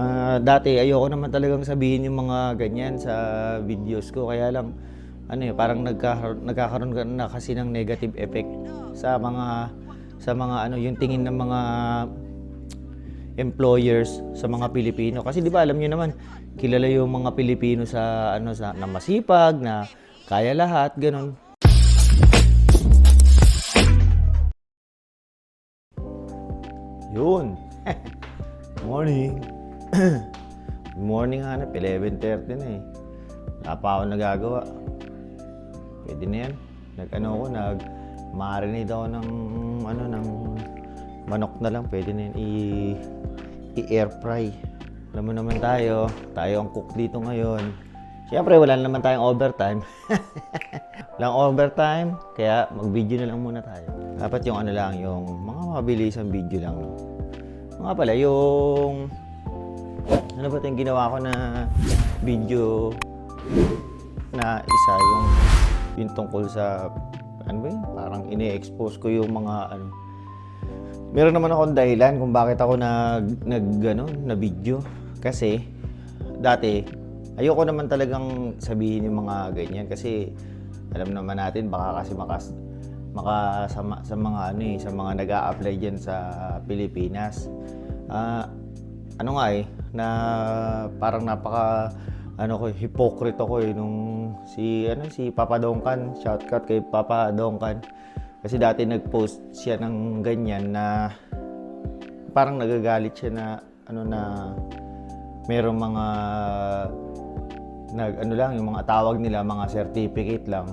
Ah, dati ayoko naman talagang sabihin yung mga ganyan sa videos ko kaya lang ano eh parang nagkakaroon, nagkakaroon ka na kasi ng negative effect sa mga sa mga ano yung tingin ng mga employers sa mga Pilipino kasi di ba alam niyo naman kilala yung mga Pilipino sa ano sa na masipag na kaya lahat ganun Yun. Morning. Morning, hanap. 11.30 na eh. Wala pa ako nagagawa. Pwede na yan. Nag-ano ko, nag marinate ako ng ano ng manok na lang. Pwede na yan i i-air fry. Alam mo naman tayo, tayo ang cook dito ngayon. Siyempre, wala naman tayong overtime. Walang overtime, kaya mag-video na lang muna tayo. Dapat yung ano lang, yung mga mabilisang video lang. Mga pala, yung... Ano ba yung ginawa ko na video na isa yung yung tungkol sa ano ba yun? Parang ini-expose ko yung mga ano Meron naman akong dahilan kung bakit ako nag nag ano, na video kasi dati ayoko naman talagang sabihin yung mga ganyan kasi alam naman natin baka kasi makas maka sa, sa mga ano eh, sa mga nag-a-apply diyan sa Pilipinas. Ah, ano nga eh na parang napaka ano ko hypocrite ako eh nung si ano si Papa Dongkan. Shoutout kay Papa Dongkan. Kasi dati nag-post siya ng ganyan na parang nagagalit siya na ano na merong mga nag ano lang yung mga tawag nila mga certificate lang.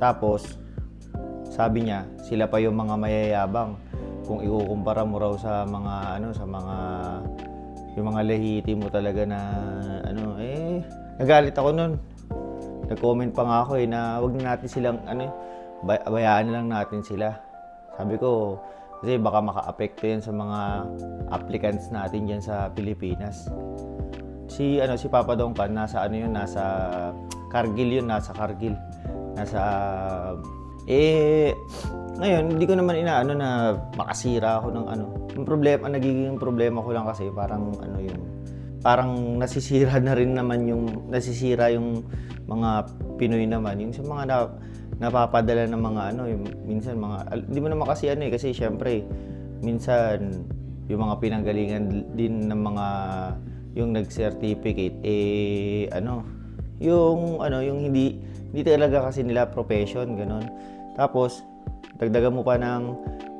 Tapos sabi niya sila pa yung mga mayayabang. Kung ikukumpara mo raw sa mga ano sa mga yung mga lehiti mo talaga na ano eh nagalit ako nun. Nag-comment pa nga ako eh na wag na natin silang ano bay- bayaan na lang natin sila. Sabi ko kasi baka maka-apekto yan sa mga applicants natin diyan sa Pilipinas. Si ano si Papa Dongkan nasa ano yun nasa Cargill yun nasa Cargill. Nasa eh ngayon hindi ko naman inaano na makasira ako ng ano. Yung problema ang nagiging problema ko lang kasi parang ano yung parang nasisira na rin naman yung nasisira yung mga Pinoy naman. Yung sa mga na, napapadala ng mga ano yung minsan mga hindi mo naman kasi ano eh kasi syempre minsan yung mga pinanggalingan din ng mga yung nag-certificate eh ano yung ano yung hindi hindi talaga kasi nila profession ganun. Tapos dagdagan mo pa ng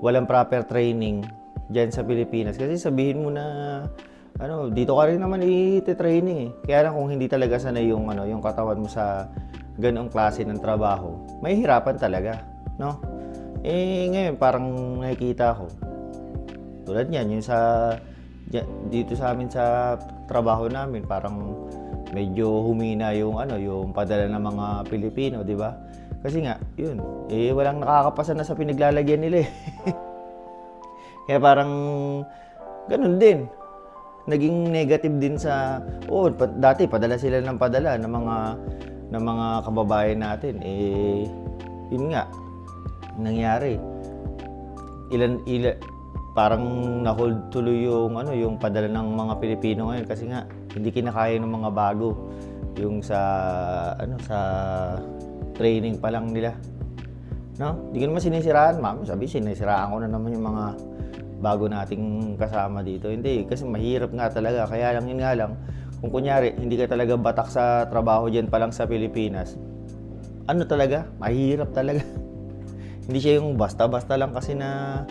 walang proper training diyan sa Pilipinas. Kasi sabihin mo na ano dito ka rin naman i-training eh. Kaya lang kung hindi talaga sanay yung ano yung katawan mo sa ganong klase ng trabaho may hirapan talaga no? Eh ngayon parang nakikita ko tulad niyan yung sa dito sa amin sa trabaho namin parang medyo humina yung ano yung padala ng mga Pilipino, di ba? Kasi nga, yun, eh walang nakakapasa na sa pinaglalagyan nila eh. Kaya parang ganun din. Naging negative din sa oh, dati padala sila ng padala ng mga ng mga kababayan natin. Eh yun nga nangyari. Ilan ilan parang na-hold tuloy yung ano yung padala ng mga Pilipino ngayon kasi nga hindi kinakaya ng mga bago yung sa ano sa training pa lang nila. No? Hindi ko naman sinisiraan, ma'am. Sabi, sinisiraan ko na naman yung mga bago nating kasama dito. Hindi, kasi mahirap nga talaga. Kaya lang yun nga lang, kung kunyari, hindi ka talaga batak sa trabaho dyan pa lang sa Pilipinas, ano talaga? Mahirap talaga. hindi siya yung basta-basta lang kasi na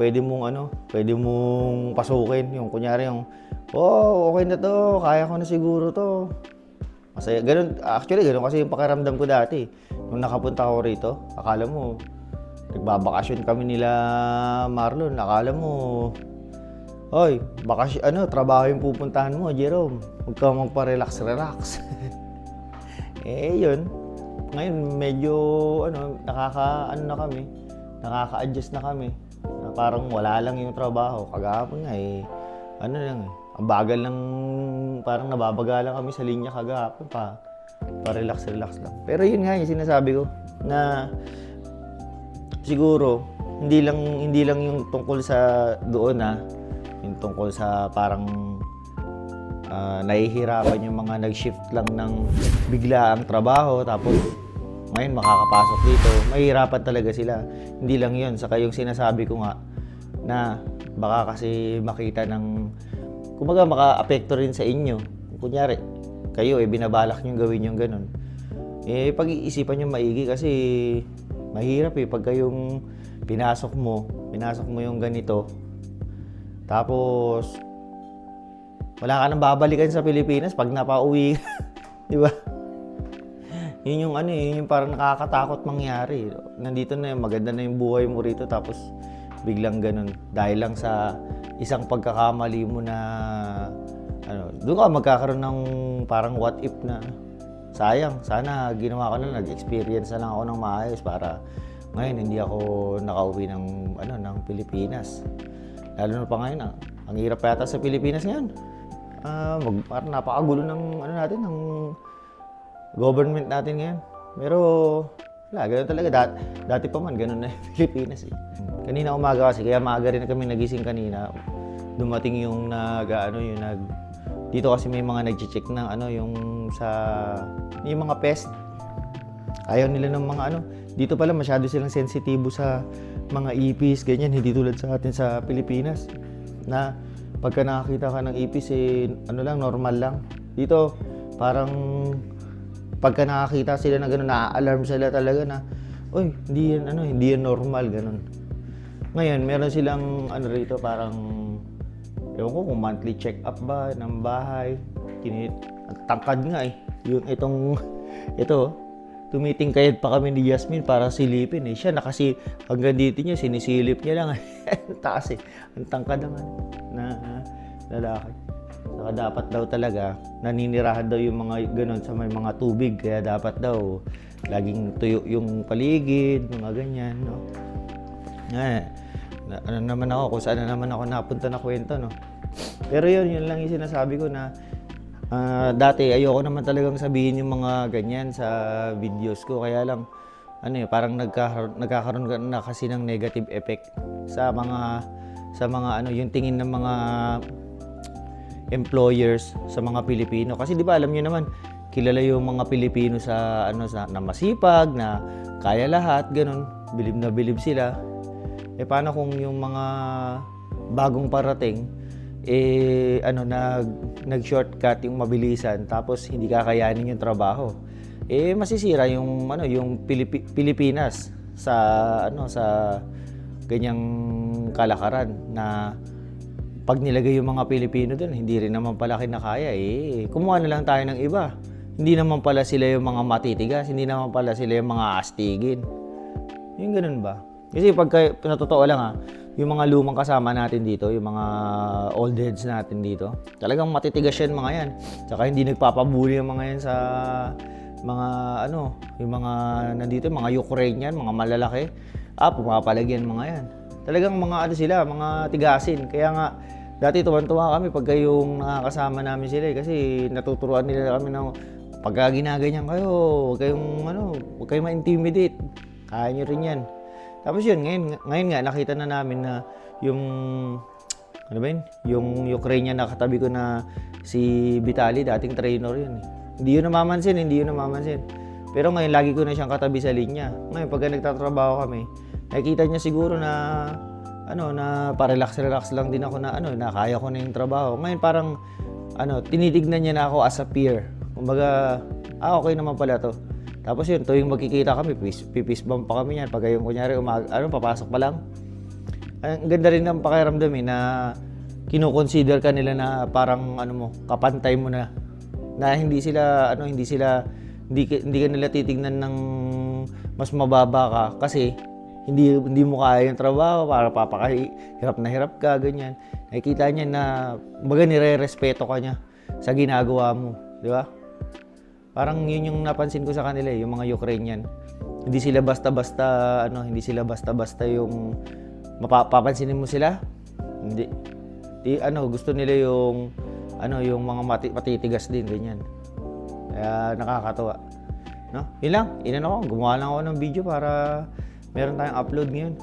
pwede mong ano, pwede mong pasukin. Yung kunyari yung, oh, okay na to, kaya ko na siguro to. Masaya. Ganun, actually, ganun kasi yung pakiramdam ko dati. Nung nakapunta ako rito, akala mo, nagbabakasyon kami nila Marlon. Akala mo, Hoy, bakasyon, ano, trabaho yung pupuntahan mo, Jerome. Huwag ka magpa-relax-relax. eh, yun. Ngayon, medyo, ano, nakaka, ano na kami, nakaka-adjust na kami. Na parang wala lang yung trabaho. Kagahapon nga, eh, ano lang, eh, ang bagal parang nababaga lang kami sa linya kagahapon pa. Pa-relax-relax lang. Pero yun nga, yung sinasabi ko, na siguro, hindi lang, hindi lang yung tungkol sa doon na, yung tungkol sa parang ah, nahihirapan yung mga nag-shift lang ng bigla ang trabaho tapos ngayon makakapasok dito, mahihirapan talaga sila. Hindi lang yun, saka yung sinasabi ko nga na baka kasi makita ng, kumbaga maka-apekto rin sa inyo. Kunyari, kayo eh binabalak nyo gawin yung ganun. Eh pag-iisipan nyo maigi kasi mahirap eh pag kayong pinasok mo, pinasok mo yung ganito, tapos wala ka nang babalikan sa Pilipinas pag napauwi. Di ba? Yun yung ano eh, yun yung parang nakakatakot mangyari. Nandito na yung maganda na yung buhay mo rito tapos biglang ganun. Dahil lang sa isang pagkakamali mo na ano, doon ka magkakaroon ng parang what if na sayang, sana ginawa ko na, nag-experience na lang ako ng maayos para ngayon hindi ako nakauwi ng ano ng Pilipinas. Lalo na pa ngayon, ang, ang hirap yata sa Pilipinas ngayon. Ah, mag, parang napakagulo ng ano natin ng government natin ngayon. Pero wala, ganun talaga. Dat, dati pa man, ganun na yung Pilipinas eh. Kanina umaga kasi, kaya maaga rin kami nagising kanina. Dumating yung nag, ano, yung nag, dito kasi may mga nag-check ng ano, yung sa, yung mga pest. Ayaw nila ng mga ano. Dito pala masyado silang sensitibo sa mga ipis, ganyan. Hindi tulad sa atin sa Pilipinas. Na pagka nakakita ka ng ipis, eh, ano lang, normal lang. Dito, parang pagka nakakita sila na gano'n, na-alarm sila talaga na, Uy, hindi yan, ano, hindi yan normal, ganun. Ngayon, meron silang, ano rito, parang, ewan ko kung monthly check-up ba ng bahay. Kinit, ang tangkad nga eh. Yung itong, ito, tumitingkayad pa kami ni Yasmin para silipin eh. Siya nakasi, hanggang dito niya, sinisilip niya lang. Ang taas eh. Ang tangkad naman na lalaki. Saka dapat daw talaga, naninirahan daw yung mga ganun sa may mga tubig. Kaya dapat daw, laging tuyo yung paligid, mga ganyan, no? Eh, na, ano naman ako, kung saan na naman ako napunta na kwento, no? Pero yun, yun lang yung sinasabi ko na ah, dati ayoko naman talagang sabihin yung mga ganyan sa videos ko. Kaya lang, ano eh, parang nagkakaroon, nagkakaroon ka na kasi ng negative effect sa mga sa mga ano yung tingin ng mga employers sa mga Pilipino kasi di ba alam niyo naman kilala yung mga Pilipino sa ano sa na masipag na kaya lahat ganun bilib na bilib sila eh paano kung yung mga bagong parating eh ano nag nag shortcut yung mabilisan tapos hindi kakayanin yung trabaho eh masisira yung ano yung Pilipi- Pilipinas sa ano sa ganyang kalakaran na pag nilagay yung mga Pilipino doon, hindi rin naman pala kinakaya eh. Kumuha na lang tayo ng iba. Hindi naman pala sila yung mga matitigas, hindi naman pala sila yung mga astigin. Yung ganun ba? Kasi pag sa totoo lang ha, yung mga lumang kasama natin dito, yung mga old heads natin dito, talagang matitigas yan mga yan. Tsaka hindi nagpapabuli yung mga yan sa mga ano, yung mga nandito, mga Ukrainian, mga malalaki. Ah, pumapalagyan mga yan. Talagang mga ano sila, mga tigasin. Kaya nga, dati tuwan-tuwa kami pagka yung nakakasama namin sila eh, kasi natuturuan nila kami ng pagka ginaganyan kayo, huwag kayong ano, huwag kayong ma-intimidate. Kaya nyo rin yan. Tapos yun, ngayon, ngayon nga, nakita na namin na yung, ano ba yun? Yung Ukrainian na katabi ko na si Vitali, dating trainer yun. eh. Hindi yun namamansin, hindi yun namamansin. Pero ngayon, lagi ko na siyang katabi sa linya. Ngayon, pagka nagtatrabaho kami, nakikita niya siguro na ano na pa-relax-relax lang din ako na ano na kaya ko na yung trabaho. Ngayon parang ano tinitignan niya na ako as a peer. Kumbaga, ah okay naman pala to. Tapos yun, tuwing magkikita kami, pipis, pipis bump pa kami yan. Pag yung kunyari, umag, ano, papasok pa lang. Ang ganda rin ng pakiramdam eh, na kinoconsider ka nila na parang ano mo, kapantay mo na. Na hindi sila, ano, hindi sila, hindi, hindi ka nila titignan ng mas mababa ka kasi hindi hindi mo kaya yung trabaho para papakahirap na hirap ka ganyan nakikita niya na baga nire-respeto ka niya sa ginagawa mo di ba parang yun yung napansin ko sa kanila eh, yung mga Ukrainian. Hindi sila basta-basta ano hindi sila basta-basta yung mapapansinin mo sila. Hindi. Di ano gusto nila yung ano yung mga mati, matitigas din ganyan. Kaya nakakatuwa no? Yun lang. Inano ko gumawa lang ako ng video para meron tayong upload ngayon.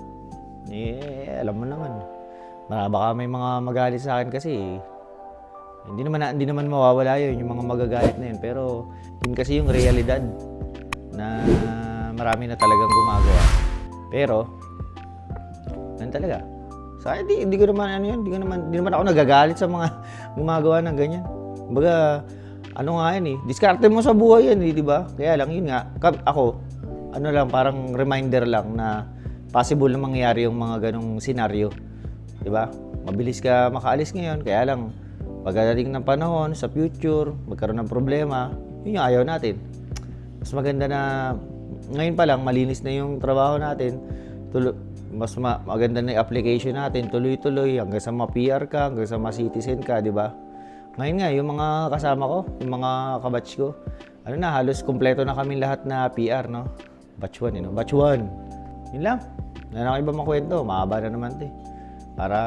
Eh alam mo naman. Baka may mga magalit sa akin kasi Hindi naman na- hindi naman mawawala 'yun, yung mga magagalit na 'yun, pero yun kasi yung realidad na marami na talagang gumagawa. Pero yan talaga. Sa akin, di, di ko naman ano yun, di ko naman, di naman ako nagagalit sa mga gumagawa ng ganyan. Kumbaga, ano nga yan eh, diskarte mo sa buhay yan eh, di ba? Kaya lang, yun nga, ako, ano lang, parang reminder lang na possible na mangyari yung mga ganong senaryo. Di ba? Mabilis ka makaalis ngayon, kaya lang, pagdating ng panahon, sa future, magkaroon ng problema, yun yung ayaw natin. Mas maganda na ngayon pa lang malinis na yung trabaho natin. Tulo, mas ma- maganda na yung application natin, tuloy-tuloy hanggang sa ma-PR ka, hanggang sa ma-citizen ka, di ba? Ngayon nga, yung mga kasama ko, yung mga kabatch ko, ano na, halos kumpleto na kami lahat na PR, no? Batch 1, eh, no? Batch 1. Yun lang. Wala na iba makwento, mahaba na naman 'to. Para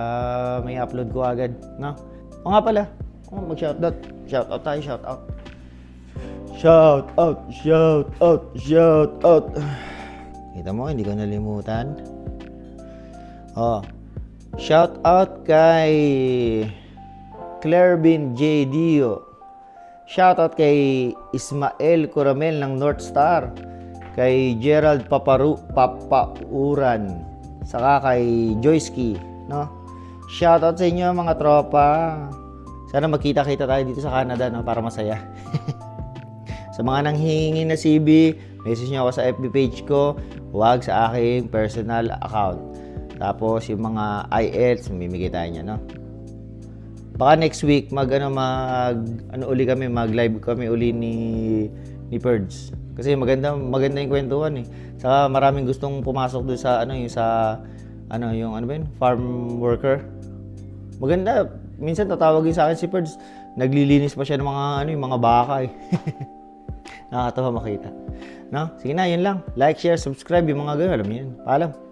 may upload ko agad, no? O nga pala, oh, mag-shoutout. Shoutout tayo, shoutout. Shout out, shout out, shout out. Kita mo, hindi ko nalimutan. Oh. Shout out kay Clarbin J. Dio. Shout out kay Ismael Coramel ng North Star. Kay Gerald Paparu Papauran. Saka kay Joyski, no? Shout out sa inyo mga tropa. Sana magkita-kita tayo dito sa Canada, no, para masaya. Sa mga nanghihingi na CB, message nyo ako sa FB page ko, huwag sa aking personal account. Tapos yung mga IELTS, mamimigay tayo niya, no? Baka next week mag ano mag ano uli kami, mag-live kami uli ni ni Purge. Kasi maganda maganda yung kwentuhan eh. Saka maraming gustong pumasok doon sa ano yung sa ano yung ano ba yun? Farm worker. Maganda. Minsan tatawagin sa akin si Purge. Naglilinis pa siya ng mga ano yung mga baka eh. Nakakatawa makita. No? Sige na, yun lang. Like, share, subscribe, yung mga ganun. Alam niyo yun. Paalam.